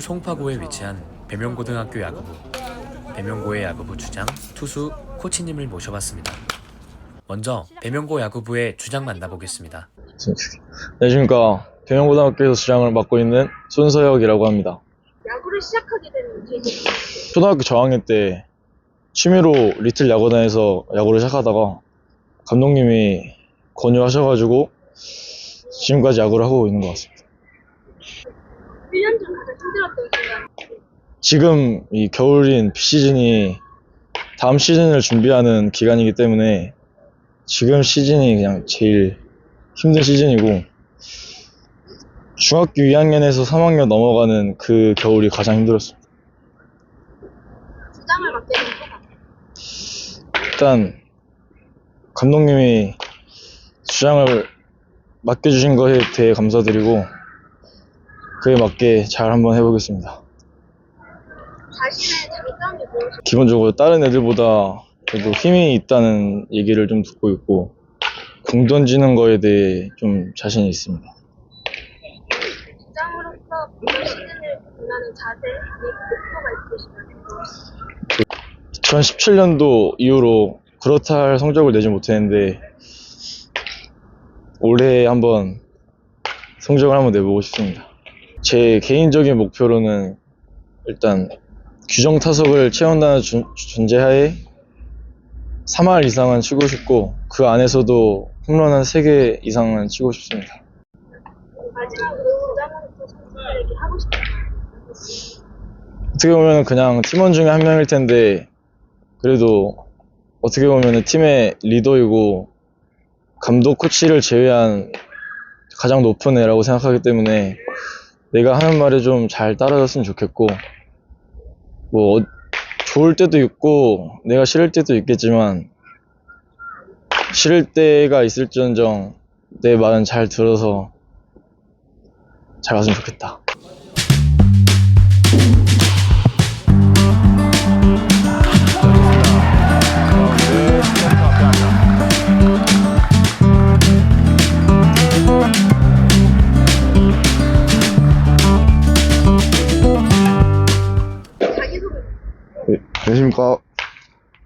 송파구에 위치한 배명고등학교 야구부 배명고의 야구부 주장 투수 코치님을 모셔봤습니다. 먼저 배명고 야구부의 주장 만나보겠습니다. 안녕하십니까. 대명고등학교에서 주장을 맡고 있는 손서혁이라고 합니다. 야구를 시작하게 된 계기 초등학교 저학년 때 취미로 리틀 야구단에서 야구를 시작하다가 감독님이 권유하셔가지고 지금까지 야구를 하고 있는 것 같습니다. 1년 전 가장 힘들었던 순간 지금 이 겨울인 비시즌이 다음 시즌을 준비하는 기간이기 때문에 지금 시즌이 그냥 제일 힘든 시즌이고 중학교 2학년에서 3학년 넘어가는 그 겨울이 가장 힘들었습니다. 주장을 맡게 된 소감 일단 감독님이 주장을 맡겨주신 것에 대해 감사드리고 그에 맞게 잘 한번 해보겠습니다. 자신의 장점이 무엇이 기본적으로 다른 애들보다 그래도 힘이 있다는 얘기를 좀 듣고 있고 공 던지는 거에 대해 좀 자신이 있습니다. 주장으로서 이번 시즌을 빛나는 자세 및 목표가 있으시다면 2017년도 이후로 그렇다 할 성적을 내지 못했는데 올해 한번 성적을 한번 내보고 싶습니다. 제 개인적인 목표로는 일단 규정 타석을 채운다는 준- 존재하에 3할 이상은 치고 싶고 그 안에서도 홈런 한 3개 이상은 치고 싶습니다. 마지막으로 주장으로서 선수들에게 하고 싶은 말 어떻게 보면 그냥 팀원 중에 한 명일 텐데 그래도 어떻게 보면 팀의 리더이고 감독 코치를 제외한 가장 높은 애라고 생각하기 때문에 내가 하는 말에 좀 잘 따라줬으면 좋겠고 뭐 어- 좋을 때도 있고 내가 싫을 때도 있겠지만 싫을 때가 있을지언정 내 말은 잘 들어서 잘 갔으면 좋겠다.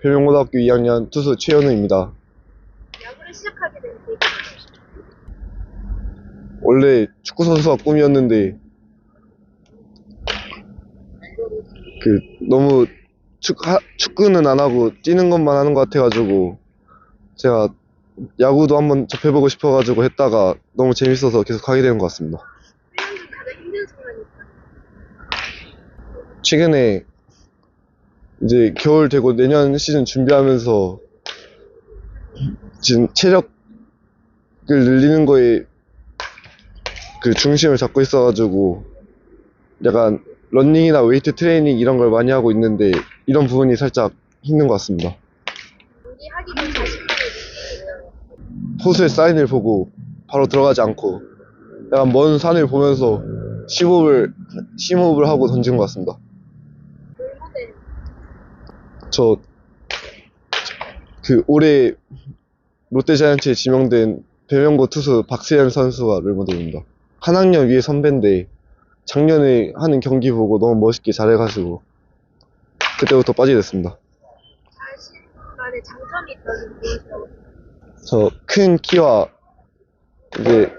별명고등학교 2학년 투수 최현우입니다. 야구를 시작하게 된 계기 원래 축구 선수가 꿈이었는데 그 너무 축, 하- 축구는 안 하고 뛰는 것만 하는 것 같아가지고 제가 야구도 한번 접해보고 싶어가지고 했다가 너무 재밌어서 계속 하게 되는 것 같습니다. 1년 전 가장 힘든 순간이 있다 최근에 이제 겨울 되고 내년 시즌 준비하면서 지금 체력을 늘리는 거에 그 중심을 잡고 있어가지고 약간 런닝이나 웨이트 트레이닝 이런 걸 많이 하고 있는데 이런 부분이 살짝 힘든 것 같습니다. 포수의 사인을 보고 바로 들어가지 않고 약간 먼 산을 보면서 심호흡을 심호흡을 하고 던진 것 같습니다. 저 그 올해 롯데자이언츠에 지명된 배명고 투수 박세현 선수가 롤모델입니다. 한 학년 위에 선배인데 작년에 하는 경기 보고 너무 멋있게 잘해가지고 그때부터 빠지게 됐습니다. 자신만의 장점이 있다면 무엇이라고 저 큰 키와 이제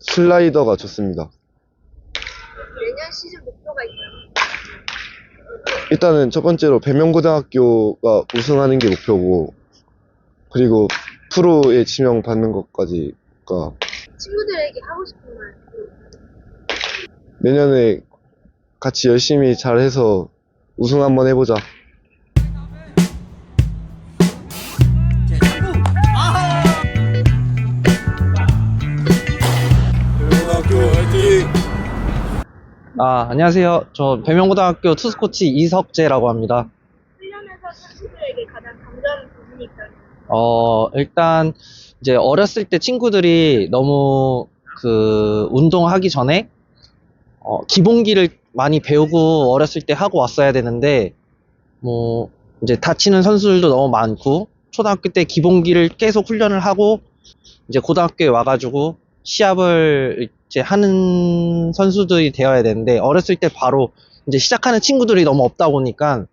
슬라이더가 좋습니다. 내년 시즌 목표가 있다면 일단은 첫 번째로 배명고등학교가 우승하는 게 목표고 그리고 프로에 지명 받는 것까지가 친구들에게 하고 싶은 말 내년에 같이 열심히 잘해서 우승 한번 해보자. 아, 안녕하세요. 저 배명고등학교 투수코치 이석재라고 합니다. 훈련에서 선수들에게 가장 강조하는 부분이 있다면 어, 일단 이제 어렸을 때 친구들이 너무 그 운동하기 전에 어, 기본기를 많이 배우고 어렸을 때 하고 왔어야 되는데 뭐 이제 다치는 선수들도 너무 많고 초등학교 때 기본기를 계속 훈련을 하고 이제 고등학교에 와가지고 시합을 이제 하는 선수들이 되어야 되는데 어렸을 때 바로 이제 시작하는 친구들이 너무 없다 보니까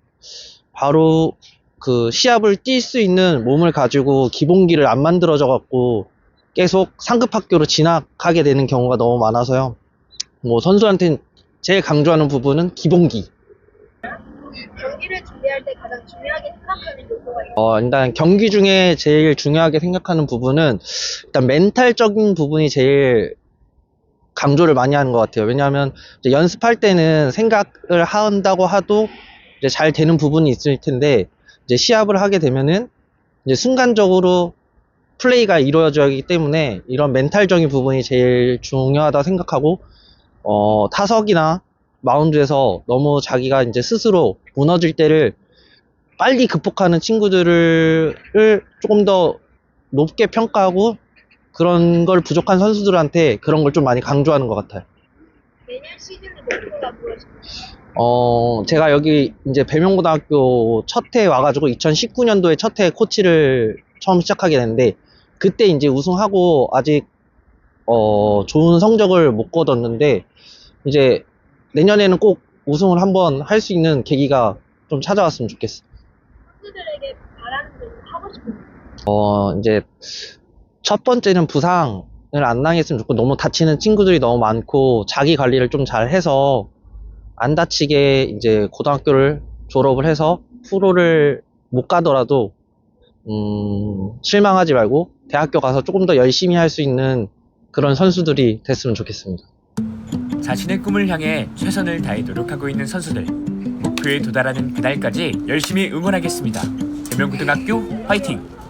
바로 그 시합을 뛸 수 있는 몸을 가지고 기본기를 안 만들어져 갖고 계속 상급 학교로 진학하게 되는 경우가 너무 많아서요. 뭐 선수한테는 제일 강조하는 부분은 기본기. 경기를 준비할 때 가장 중요하게 생각하는 요소가 있어요. 어, 일단 경기 중에 제일 중요하게 생각하는 부분은 일단 멘탈적인 부분이 제일 강조를 많이 하는 것 같아요. 왜냐하면 연습할 때는 생각을 한다고 하도 이제 잘 되는 부분이 있을 텐데 이제 시합을 하게 되면은 이제 순간적으로 플레이가 이루어져야 하기 때문에 이런 멘탈적인 부분이 제일 중요하다 생각하고 어, 타석이나 마운드에서 너무 자기가 이제 스스로 무너질 때를 빨리 극복하는 친구들을 조금 더 높게 평가하고 그런 걸 부족한 선수들한테 그런 걸 좀 많이 강조하는 것 같아요. 내년 시즌의 목표가? 어, 제가 여기 이제 배명고등학교 첫해 와가지고 2019년도에 첫 해 코치를 처음 시작하게 됐는데 그때 이제 우승하고 아직 어, 좋은 성적을 못 거뒀는데 이제 내년에는 꼭 우승을 한번 할 수 있는 계기가 좀 찾아왔으면 좋겠어. 선수들에게 바라는 점 하고 싶은 말. 어, 이제, 첫 번째는 부상을 안 당했으면 좋고, 너무 다치는 친구들이 너무 많고, 자기 관리를 좀 잘 해서, 안 다치게 이제 고등학교를 졸업을 해서, 프로를 못 가더라도, 음, 실망하지 말고, 대학교 가서 조금 더 열심히 할 수 있는 그런 선수들이 됐으면 좋겠습니다. 자신의 꿈을 향해 최선을 다해 노력하고 있는 선수들 목표에 도달하는 그날까지 열심히 응원하겠습니다. 대명고등학교 화이팅!